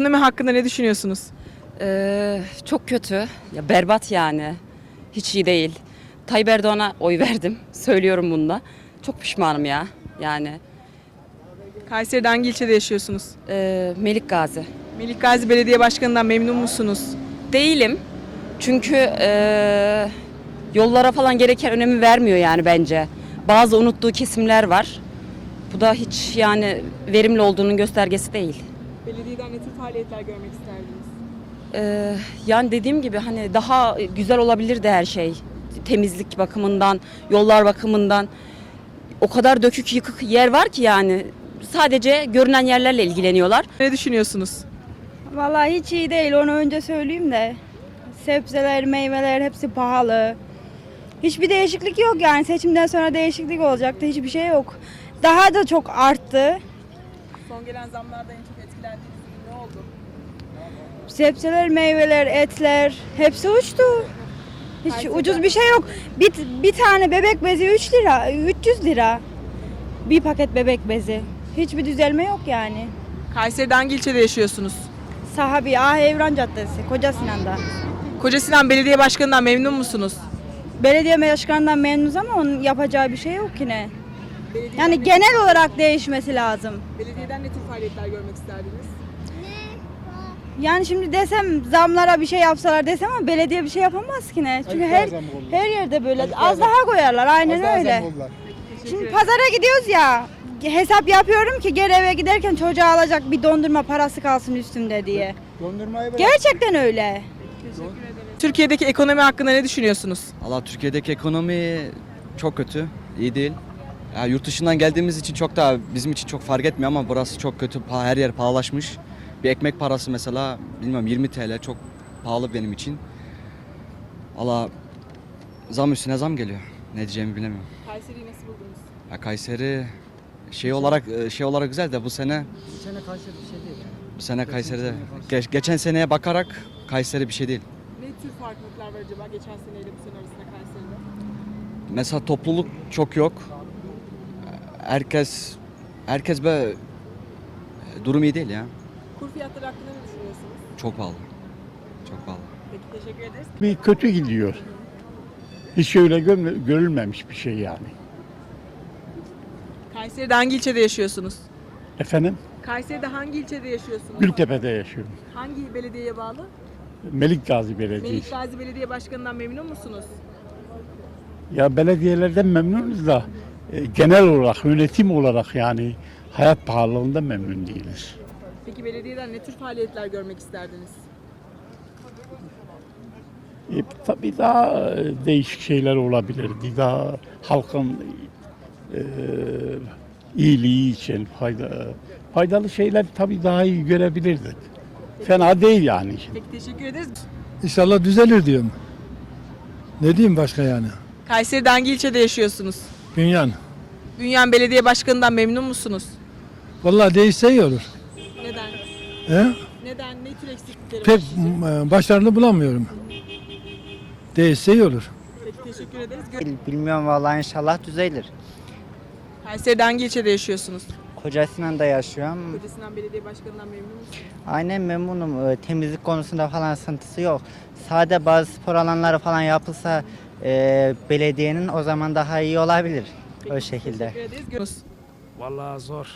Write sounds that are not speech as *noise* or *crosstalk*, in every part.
Ekonomi hakkında ne düşünüyorsunuz? Ee, çok kötü. Ya berbat yani. Hiç iyi değil. Tayyip Erdoğan'a oy verdim. *laughs* Söylüyorum bunu da. Çok pişmanım ya. Yani Kayseri'de hangi ilçede yaşıyorsunuz? ee, Melik Gazi. Melik Gazi Belediye Başkanı'ndan memnun musunuz? Değilim. Çünkü ee, yollara falan gereken önemi vermiyor yani bence. Bazı unuttuğu kesimler var. Bu da hiç yani verimli olduğunun göstergesi değil. Belediyeden ne tür faaliyetler görmek isterdiniz? Ee, yani dediğim gibi hani daha güzel olabilirdi her şey. Temizlik bakımından, yollar bakımından. O kadar dökük yıkık yer var ki yani. Sadece görünen yerlerle ilgileniyorlar. Ne düşünüyorsunuz? Vallahi hiç iyi değil onu önce söyleyeyim de. Sebzeler, meyveler hepsi pahalı. Hiçbir değişiklik yok yani seçimden sonra değişiklik olacaktı hiçbir şey yok. Daha da çok arttı. Son gelen zamlardan en çok etkilendiğiniz ürün ne oldu? Sebzeler, meyveler, etler hepsi uçtu. Hiç Gerçekten. ucuz bir şey yok. Bir, bir tane bebek bezi 3 lira, 300 lira. Bir paket bebek bezi. Hiçbir düzelme yok yani. Kayseri'de hangi ilçede yaşıyorsunuz? Sahabi Ah Evran Caddesi, Koca Sinan'da. Koca Sinan Belediye Başkanı'ndan memnun musunuz? Belediye başkanından memnunuz ama onun yapacağı bir şey yok yine. Yani genel olarak değişmesi lazım. Belediyeden ne tür faaliyetler görmek isterdiniz? Yani şimdi desem zamlara bir şey yapsalar desem ama belediye bir şey yapamaz ki ne? Çünkü her her yerde böyle az daha koyarlar aynen öyle. Şimdi pazara gidiyoruz ya hesap yapıyorum ki geri eve giderken çocuğa alacak bir dondurma parası kalsın üstümde diye. Dondurmayı. Gerçekten öyle. Türkiye'deki ekonomi hakkında ne düşünüyorsunuz? Allah Türkiye'deki ekonomi çok kötü, iyi değil. Ya yurt dışından geldiğimiz için çok da bizim için çok fark etmiyor ama burası çok kötü. Her yer pahalaşmış. Bir ekmek parası mesela bilmiyorum 20 TL çok pahalı benim için. Allah zam üstüne zam geliyor. Ne diyeceğimi bilemiyorum. Kayseri'yi nasıl buldunuz? Ya Kayseri şey olarak şey olarak güzel de bu sene Bu sene Kayseri bir şey değil. bu sene Kayseri'de geç- geçen seneye bakarak Kayseri bir şey değil. Ne tür farklılıklar var acaba geçen seneyle bu sene arasında Kayseri'de? Mesela topluluk çok yok. Herkes herkes böyle durum iyi değil ya. Kur fiyatları hakkında ne düşünüyorsunuz? Çok pahalı. Çok pahalı. Peki teşekkür ederiz. bir kötü gidiyor. Hiç öyle görme- görülmemiş bir şey yani. Kayseri'de hangi ilçede yaşıyorsunuz? Efendim Kayseri'de hangi ilçede yaşıyorsunuz? Gültepe'de yaşıyorum. Hangi belediyeye bağlı? Melik Gazi Melik Belediyesi. Gazi Belediye Başkanı'ndan memnun musunuz? Ya belediyelerden memnunuz da e, genel olarak yönetim olarak yani hayat pahalılığından memnun değiliz. Peki belediyeden ne tür faaliyetler görmek isterdiniz? E, tabii daha e, değişik şeyler olabilirdi. Daha halkın e, iyiliği için fayda, faydalı şeyler tabii daha iyi görebilirdik. Fena değil yani. Peki teşekkür ederiz. İnşallah düzelir diyorum. Ne diyeyim başka yani? Kayseri'de hangi ilçede yaşıyorsunuz? Bünyan. Bünyan Belediye Başkanı'ndan memnun musunuz? Vallahi değişse iyi olur. Neden? He? Neden? Ne tür eksiklikleri Pek var? sizce? e, başarılı bulamıyorum. Değişse iyi olur. Peki teşekkür ederiz. Gö- Bilmiyorum vallahi inşallah düzelir. Kayseri'de hangi ilçede yaşıyorsunuz? Koca Sinan'da yaşıyorum. Koca Sinan Belediye Başkanı'ndan memnun musunuz? Aynen memnunum. Ee, Temizlik konusunda falan sıkıntısı yok. Sade bazı spor alanları falan yapılsa e, belediyenin o zaman daha iyi olabilir. O şekilde. Teşekkür ederiz. Gö- Vallahi zor.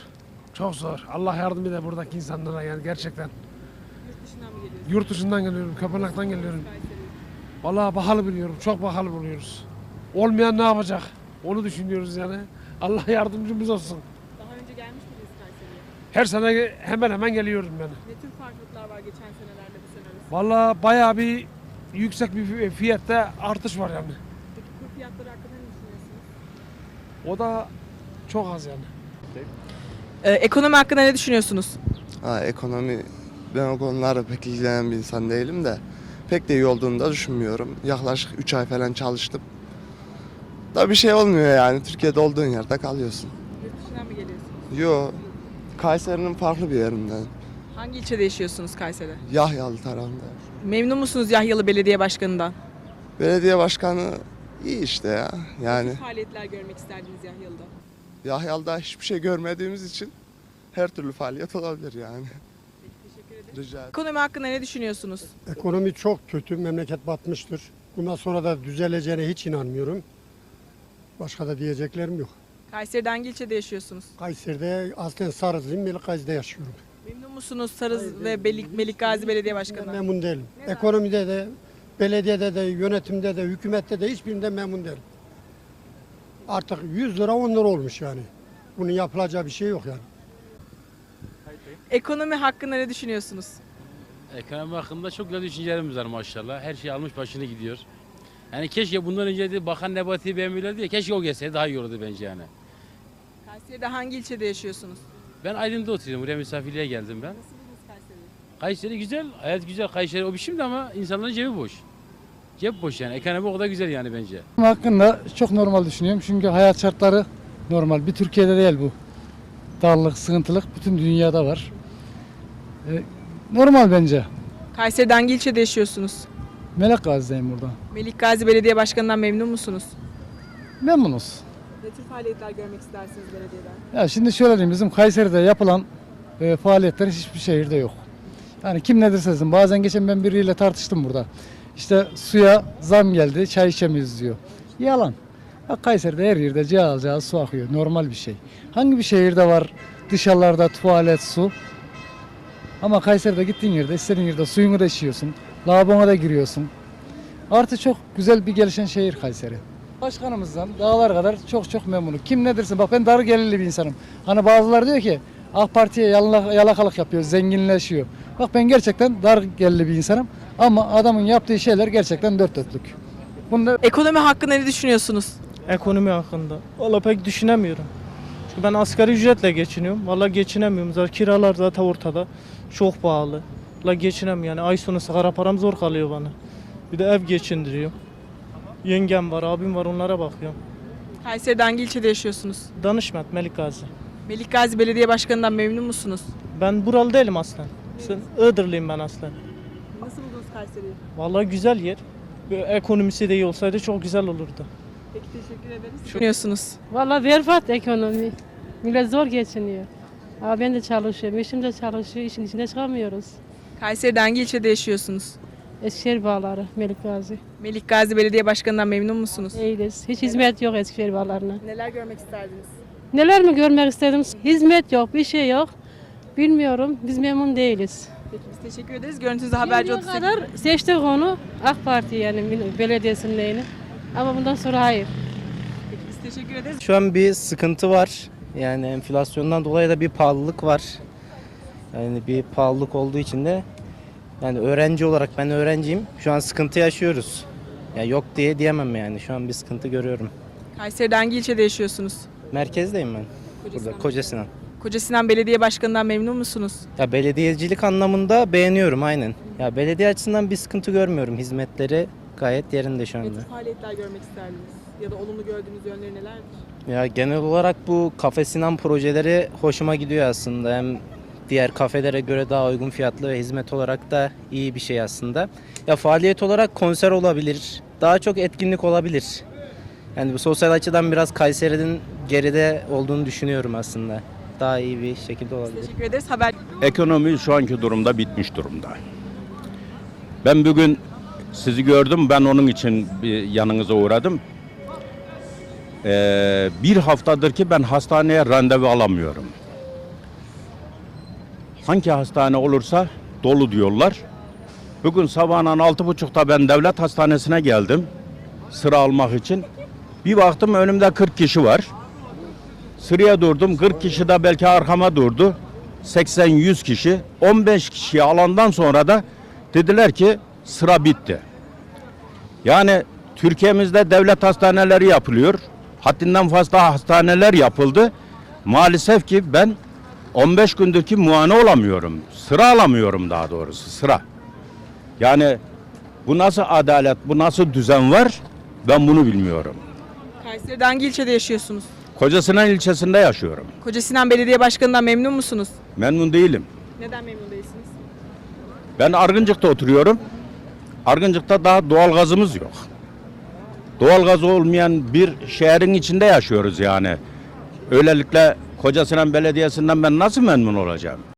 Çok zor. Allah yardım eder buradaki insanlara yani gerçekten. Yurt dışından mı geliyorsunuz? Yurt dışından geliyorum, Kapanak'tan geliyorum. Vallahi pahalı biliyorum, çok pahalı buluyoruz. Olmayan ne yapacak? Onu düşünüyoruz yani. Allah yardımcımız olsun. Daha önce gelmiş miydiniz Kayseri'ye? Her sene hemen hemen geliyorum ben. Ne tür farklılıklar var geçen senelerle bu sene arasında? Vallahi bayağı bir yüksek bir fiyatta artış var yani. Peki kur fiyatları hakkında ne düşünüyorsunuz? O da çok az yani. Ee, ekonomi hakkında ne düşünüyorsunuz? Ha, ekonomi ben o konularda pek ilgilenen bir insan değilim de pek de iyi olduğunu da düşünmüyorum. Yaklaşık 3 ay falan çalıştım. Da bir şey olmuyor yani. Türkiye'de olduğun yerde kalıyorsun. Yurt dışından mı geliyorsunuz? Yo, Kayseri'nin farklı bir yerinden. Hangi ilçede yaşıyorsunuz Kayseri'de? Yahyalı tarafında. Memnun musunuz Yahyalı Belediye Başkanı'ndan? Belediye başkanı iyi işte ya. Yani faaliyetler görmek isterdiniz Yahyalı'da? Yahyalı'da hiçbir şey görmediğimiz için her türlü faaliyet olabilir yani. Peki teşekkür ederiz. Rica ederim. Ekonomi hakkında ne düşünüyorsunuz? Ekonomi çok kötü, memleket batmıştır. Bundan sonra da düzeleceğine hiç inanmıyorum. Başka da diyeceklerim yok. Kayseri'de hangi ilçede yaşıyorsunuz? Kayseri'de aslen Sarızlıyım, Melikgazi'de yaşıyorum. Memnun musunuz Sarız ve Belik, Melik Gazi Belediye Başkanı? memnun değilim. Ekonomide de, belediyede de, yönetimde de, hükümette de hiçbirinde memnun değilim. Artık 100 lira 10 lira olmuş yani. Bunun yapılacağı bir şey yok yani. Ekonomi hakkında ne düşünüyorsunuz? Ekonomi hakkında çok güzel düşüncelerimiz var maşallah. Her şey almış başını gidiyor. Yani keşke bundan önce de Bakan Nebati'yi beğenmiyorlardı ya. Keşke o gelse daha iyi olurdu bence yani. Kayseri'de hangi ilçede yaşıyorsunuz? Ben Aydın'da oturuyorum. Buraya misafirliğe geldim ben. Kayseri güzel, hayat güzel. Kayseri o biçimde ama insanların cebi boş. Cep boş yani. Ekonomi o kadar güzel yani bence. Hakkında çok normal düşünüyorum çünkü hayat şartları normal. Bir Türkiye'de değil bu. Darlık, sıkıntılık bütün dünyada var. E, normal bence. Kayseri'de hangi ilçede yaşıyorsunuz? Melek Gazi'deyim burada. Melik Gazi Belediye Başkanı'ndan memnun musunuz? Memnunuz. Ne tür faaliyetler görmek istersiniz belediyeden? Ya şimdi şöyle diyeyim bizim Kayseri'de yapılan e, faaliyetler hiçbir şehirde yok. Yani kim ne derse desin. Bazen geçen ben biriyle tartıştım burada. İşte suya zam geldi, çay içemiyoruz diyor. Yalan. Bak Kayseri'de her yerde cihaz cihaz su akıyor. Normal bir şey. Hangi bir şehirde var dışarılarda tuvalet, su? Ama Kayseri'de gittiğin yerde, istediğin yerde suyunu da içiyorsun. Lavabona da giriyorsun. Artı çok güzel bir gelişen şehir Kayseri. Başkanımızdan dağlar kadar çok çok memnunum. Kim ne dersin bak ben dar gelirli bir insanım. Hani bazıları diyor ki AK Parti'ye yalaka- yalakalık yapıyor, zenginleşiyor. Bak ben gerçekten dar gelirli bir insanım. Ama adamın yaptığı şeyler gerçekten dört dörtlük. Bunda Ekonomi hakkında ne düşünüyorsunuz? Ekonomi hakkında. Valla pek düşünemiyorum. Çünkü ben asgari ücretle geçiniyorum. Valla geçinemiyorum. Zaten kiralar zaten ortada. Çok pahalı. Valla geçinemiyorum yani. Ay sonu sigara param zor kalıyor bana. Bir de ev geçindiriyor. Yengem var, abim var onlara bakıyorum. Kayseri'de hangi ilçede yaşıyorsunuz? Danışmet Melik Gazi. Melik Gazi Belediye Başkanı'ndan memnun musunuz? Ben buralı değilim aslen. Sen Iğdırlıyım ben aslen. Nasıl buldunuz Kayseri'yi? Valla güzel yer. Böyle Ekonomisi de iyi olsaydı çok güzel olurdu. Peki teşekkür ederiz. Düşünüyorsunuz. Valla berbat ekonomi. Millet zor geçiniyor. Ama ben de çalışıyorum, eşim de çalışıyor, işin içinde çıkamıyoruz. Kayseri'de hangi ilçede yaşıyorsunuz? Eskişehir bağları, Melik Gazi. Melik Gazi Belediye Başkanı'ndan memnun musunuz? Değiliz. Hiç hizmet yok Eskişehir bağlarına. Neler görmek isterdiniz? Neler mi görmek istedim? Hizmet yok, bir şey yok. Bilmiyorum, biz memnun değiliz. Peki biz teşekkür ederiz. Görüntünüzde haberci Şimdiye 38. kadar seçtik onu AK Parti yani belediyesinin neyini. Ama bundan sonra hayır. Peki biz teşekkür ederiz. Şu an bir sıkıntı var. Yani enflasyondan dolayı da bir pahalılık var. Yani bir pahalılık olduğu için de yani öğrenci olarak ben öğrenciyim. Şu an sıkıntı yaşıyoruz. Ya yok diye diyemem yani. Şu an bir sıkıntı görüyorum. Kayseri'de hangi ilçede yaşıyorsunuz? Merkezdeyim ben. Burada Koca Sinan. Koca Sinan Belediye Başkanı'ndan memnun musunuz? Ya belediyecilik anlamında beğeniyorum aynen. Ya belediye açısından bir sıkıntı görmüyorum. Hizmetleri gayet yerinde şu Ne anda. tür faaliyetler görmek isterdiniz? Ya da olumlu gördüğünüz yönleri nelerdir? Ya genel olarak bu Kafe Sinan projeleri hoşuma gidiyor aslında. Hem diğer kafelere göre daha uygun fiyatlı ve hizmet olarak da iyi bir şey aslında. Ya faaliyet olarak konser olabilir. Daha çok etkinlik olabilir. Yani bu sosyal açıdan biraz Kayseri'nin geride olduğunu düşünüyorum aslında. Daha iyi bir şekilde olabilir. Teşekkür ederiz. Haber Ekonomi şu anki durumda bitmiş durumda. Ben bugün sizi gördüm. Ben onun için bir yanınıza uğradım. Ee, bir haftadır ki ben hastaneye randevu alamıyorum. Hangi hastane olursa dolu diyorlar. Bugün sabahın altı buçukta ben devlet hastanesine geldim. Sıra almak için. Bir baktım önümde 40 kişi var. Sıraya durdum. 40 kişi de belki arkama durdu. 80-100 kişi. 15 kişiyi alandan sonra da dediler ki sıra bitti. Yani Türkiye'mizde devlet hastaneleri yapılıyor. Haddinden fazla hastaneler yapıldı. Maalesef ki ben 15 gündür ki muayene olamıyorum. Sıra alamıyorum daha doğrusu sıra. Yani bu nasıl adalet, bu nasıl düzen var ben bunu bilmiyorum. Kayseri'de hangi ilçede yaşıyorsunuz? Kocasinan ilçesinde yaşıyorum. Koca Sinan Belediye Başkanı'ndan memnun musunuz? Memnun değilim. Neden memnun değilsiniz? Ben Argıncık'ta oturuyorum. Argıncık'ta daha doğalgazımız yok. Doğalgaz olmayan bir şehrin içinde yaşıyoruz yani. Öylelikle Kocasinan Belediyesi'nden ben nasıl memnun olacağım?